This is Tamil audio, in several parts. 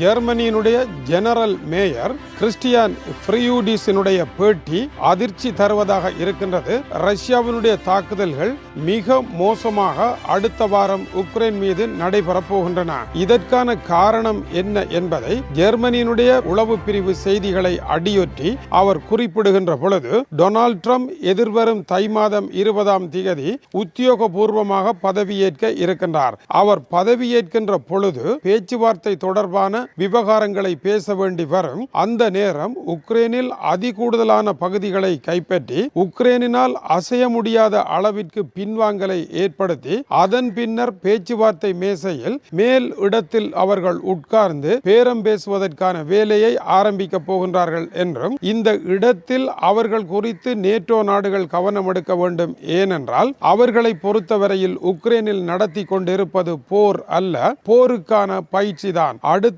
ஜெர்மனியினுடைய ஜெனரல் மேயர் கிறிஸ்டியான் ஃப்ரியூடிஸினுடைய பேட்டி அதிர்ச்சி தருவதாக இருக்கின்றது. ரஷ்யாவினுடைய தாக்குதல்கள் மிக மோசமாக அடுத்த வாரம் உக்ரைன் மீது நடைபெறப்போகின்றன இதற்கான காரணம் என்ன என்பதை ஜெர்மனியினுடைய உளவு பிரிவு செய்திகளை அடியொற்றி அவர் குறிப்பிடுகின்ற பொழுது டொனால்ட் ட்ரம்ப் எதிர்வரும் தை மாதம் இருபதாம் தேதி உத்தியோகபூர்வமாக பதவியேற்க இருக்கின்றார். அவர் பதவியேற்கின்ற பொழுது பேச்சுவார்த்தை தொடர்பான விவகாரங்களை பேச வேண்டி வரும். அந்த நேரம் உக்ரைனில் அதிகூடுதலான பகுதிகளை கைப்பற்றி உக்ரைனினால் அசைய முடியாத அளவிற்கு பின்வாங்கலை ஏற்படுத்தி அதன் பின்னர் பேச்சுவார்த்தை மேசையில் மேல் இடத்தில் அவர்கள் உட்கார்ந்து பேரம் பேசுவதற்கான வேலையை ஆரம்பிக்க போகின்றார்கள் என்றும் இந்த இடத்தில் அவர்கள் குறித்து நேட்டோ நாடுகள் கவனம் எடுக்க வேண்டும். ஏனென்றால் அவர்களை பொறுத்தவரையில் உக்ரைனில் நடத்தி கொண்டிருப்பது போர் அல்ல போருக்கான பயிற்சி தான்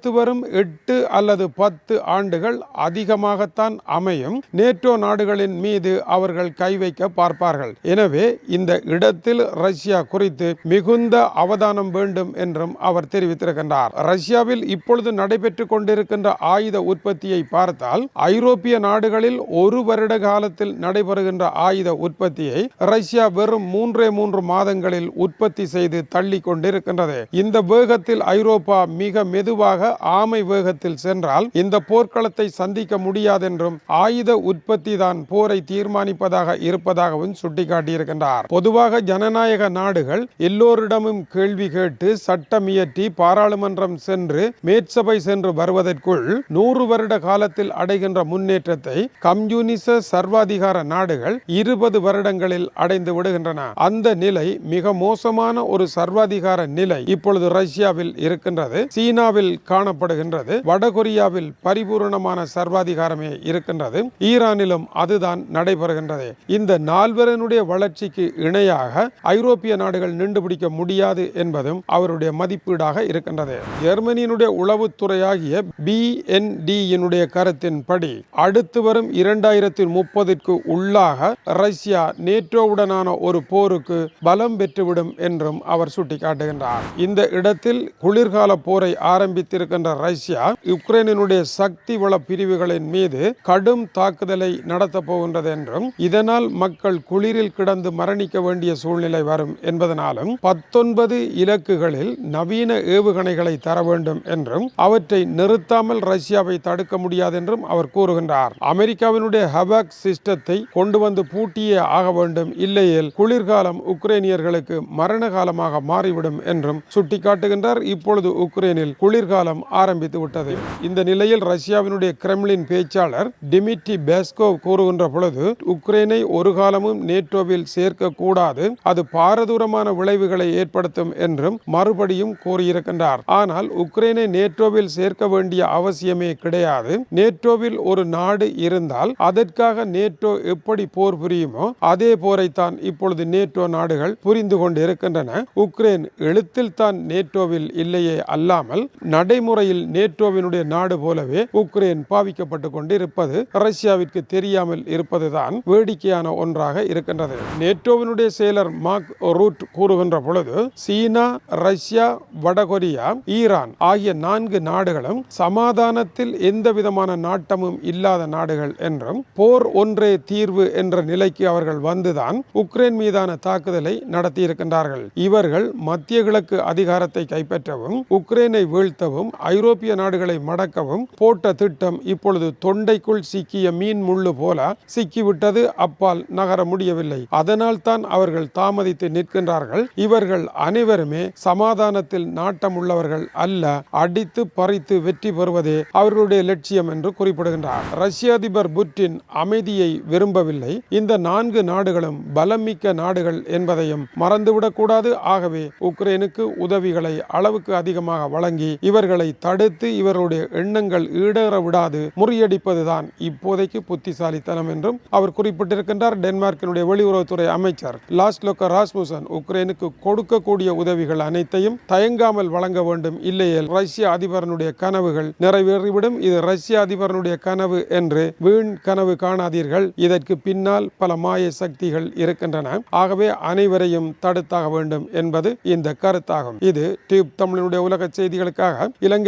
அடுத்து வரும் எட்டு அல்லது பத்து ஆண்டுகள் அதிகமாகத்தான் அமையும். நேட்டோ நாடுகளின் மீது அவர்கள் கை வைக்க பார்ப்பார்கள். எனவே இந்த இடத்தில் ரஷ்யா குறித்து மிகுந்த அவதானம் வேண்டும் என்றும் அவர் தெரிவித்திருக்கின்றார். ரஷ்யாவில் இப்பொழுது நடைபெற்றுக் கொண்டிருக்கின்ற ஆயுத உற்பத்தியை பார்த்தால் ஐரோப்பிய நாடுகளில் ஒரு வருட காலத்தில் நடைபெறுகின்ற ஆயுத உற்பத்தியை ரஷ்யா வெறும் மூன்றே மூன்று மாதங்களில் உற்பத்தி செய்து தள்ளி கொண்டிருக்கின்றது. இந்த வேகத்தில் ஐரோப்பா மிக மெதுவாக ஆமை வேகத்தில் சென்றால் இந்த போர்க்களத்தை சந்திக்க முடியாதென்றும் ஆயுத உற்பத்தி தான் போரை தீர்மானிப்பதாக இருப்பதாகவும் சுட்டிக்காட்டியிருக்கின்றார். பொதுவாக ஜனநாயக நாடுகள் எல்லோரிடமும் கேள்வி கேட்டு சட்டம் இயற்றி பாராளுமன்றம் சென்று மேற்சபை சென்று வருவதற்குள் நூறு வருட காலத்தில் அடைகின்ற முன்னேற்றத்தை கம்யூனிச சர்வாதிகார நாடுகள் இருபது வருடங்களில் அடைந்து விடுகின்றன. அந்த நிலை மிக மோசமான ஒரு சர்வாதிகார நிலை இப்பொழுது ரஷ்யாவில் இருக்கின்றது. சீனாவில் காணப்படுகின்றது. வடகொரியாவில் பரிபூரணமான சர்வாதிகாரமே இருக்கின்றது. ஈரானிலும் அதுதான் நடைபெறுகின்றது. இந்த நால்வரனுடைய வளர்ச்சிக்கு இணையாக ஐரோப்பிய நாடுகள் நின்று பிடிக்க முடியாது என்பதும் அவருடைய மதிப்பீடாக இருக்கின்றது. ஜெர்மனியினுடைய உளவுத்துறையாகிய பிஎன்டியினுடைய கருத்தின்படி அடுத்து வரும் இரண்டாயிரத்தி முப்பதுக்கு உள்ளாக ரஷ்யா நேட்டோவுடனான ஒரு போருக்கு பலம் பெற்றுவிடும் என்றும் அவர் சுட்டிக்காட்டுகின்றார். இந்த இடத்தில் குளிர்கால போரை ஆரம்பித்திருக்கின்ற இருக்கின்ற ரஷ்யா உக்ரைனினுடைய சக்தி வள பிரிவுகளின் மீது கடும் தாக்குதலை நடத்தப் போகின்றது என்றும் இதனால் மக்கள் குளிரில் கிடந்து மரணிக்க வேண்டிய சூழ்நிலை வரும் என்பதனாலும் பத்தொன்பது இலக்குகளில் நவீன ஏவுகணைகளை தர வேண்டும் என்றும் அவற்றை நிறுத்தாமல் ரஷ்யாவை தடுக்க முடியாது என்றும் அவர் கூறுகின்றார். அமெரிக்காவினுடைய ஹபாக் சிஸ்டத்தை கொண்டு வந்து பூட்டியே ஆக வேண்டும். இல்லையில் குளிர்காலம் உக்ரைனியர்களுக்கு மரண காலமாக மாறிவிடும் என்றும் சுட்டிக்காட்டுகின்றார். இப்பொழுது உக்ரைனில் குளிர்காலம் ஆரம்பித்து விட்டது. இந்த நிலையில் ரஷ்யாவினுடைய கிரெம்லின் பேச்சாளர் டிமிட்ரி பேஸ்கோவ் கூறுகின்ற பொழுது உக்ரைனை ஒரு காலமும் நேட்டோவில் சேர்க்க கூடாது அது பாரதூரமான விளைவுகளை ஏற்படுத்தும் என்றும் மறுபடியும் கூறியிருக்கின்றார். ஆனால் உக்ரைனை நேட்டோவில் சேர்க்க வேண்டிய அவசியமே கிடையாது. நேட்டோவில் ஒரு நாடு இருந்தால் அதற்காக நேட்டோ எப்படி போர் புரியுமோ அதே போரைத்தான் இப்பொழுது நேட்டோ நாடுகள் புரிந்து கொண்டு இருக்கின்றன உக்ரைன் எழுத்தில் தான் நேட்டோவில் இல்லையே அல்லாமல் நடைமுறை முறையில் நேட்டோவினுடைய நாடு போலவே உக்ரைன் பாவிக்கப்பட்டு கொண்டிருப்பது ரஷ்யாவிற்கு தெரியாமல் இருப்பதுதான் வேடிக்கையான ஒன்றாக இருக்கின்றது. நேட்டோவினுடைய செயலர் மார்க் ரூட் கூறுகின்ற பொழுது சீனா ரஷ்யா வடகொரியா ஈரான் ஆகிய நான்கு நாடுகளும் சமாதானத்தில் எந்த விதமான நாட்டமும் இல்லாத நாடுகள் என்றும் போர் ஒன்றே தீர்வு என்ற நிலைக்கு அவர்கள் வந்துதான் உக்ரைன் மீதான தாக்குதலை நடத்தியிருக்கின்றார்கள். இவர்கள் மத்திய கிழக்கு அதிகாரத்தை கைப்பற்றவும் உக்ரைனை வீழ்த்தவும் ஐரோப்பிய நாடுகளை மடக்கவும் போட்ட திட்டம் இப்பொழுது தொண்டைக்குள் சிக்கிய மீன் முள்ளு போல சிக்கிவிட்டது. அப்பால் நகர முடியவில்லை. அதனால் தான் அவர்கள் தாமதித்து நிற்கின்றார்கள். இவர்கள் அனைவருமே சமாதானத்தில் நாட்டம் உள்ளவர்கள் அல்ல. அடித்து பறித்து வெற்றி பெறுவதே அவர்களுடைய லட்சியம் என்று குறிப்பிடுகின்றார். ரஷ்ய அதிபர் புட்டின் அமைதியை விரும்பவில்லை. இந்த நான்கு நாடுகளும் பலமிக்க நாடுகள் என்பதையும் மறந்துவிடக்கூடாது. ஆகவே உக்ரைனுக்கு உதவிகளை அளவுக்கு அதிகமாக வழங்கி இவர்களை தடுத்து இவருடைய எண்ணங்கள் ஈடேற விடாது முறியடிப்பதுதான் இப்போதைக்கு புத்திசாலித்தனம் என்றும் அவர் குறிப்பிட்டிருக்கின்றார். டென்மார்க்கினுடைய வெளியுறவுத்துறை அமைச்சர் லாஸ்லோக்க ராஸ்முசன் உக்ரைனுக்கு கொடுக்கக்கூடிய உதவிகள் அனைத்தையும் தயங்காமல் வழங்க வேண்டும். இல்லையேல் ரஷ்ய அதிபரனுடைய கனவுகள் நிறைவேறிவிடும். இது ரஷ்ய அதிபரனுடைய கனவு என்று வீண் கனவு காணாதீர்கள். இதற்கு பின்னால் பல மாய சக்திகள் இருக்கின்றன. ஆகவே அனைவரையும் தடுத்தாக வேண்டும் என்பது இந்த கருத்தாகும். இது டியூப் தமிழனுடைய உலக செய்திகளுக்காக இலங்கை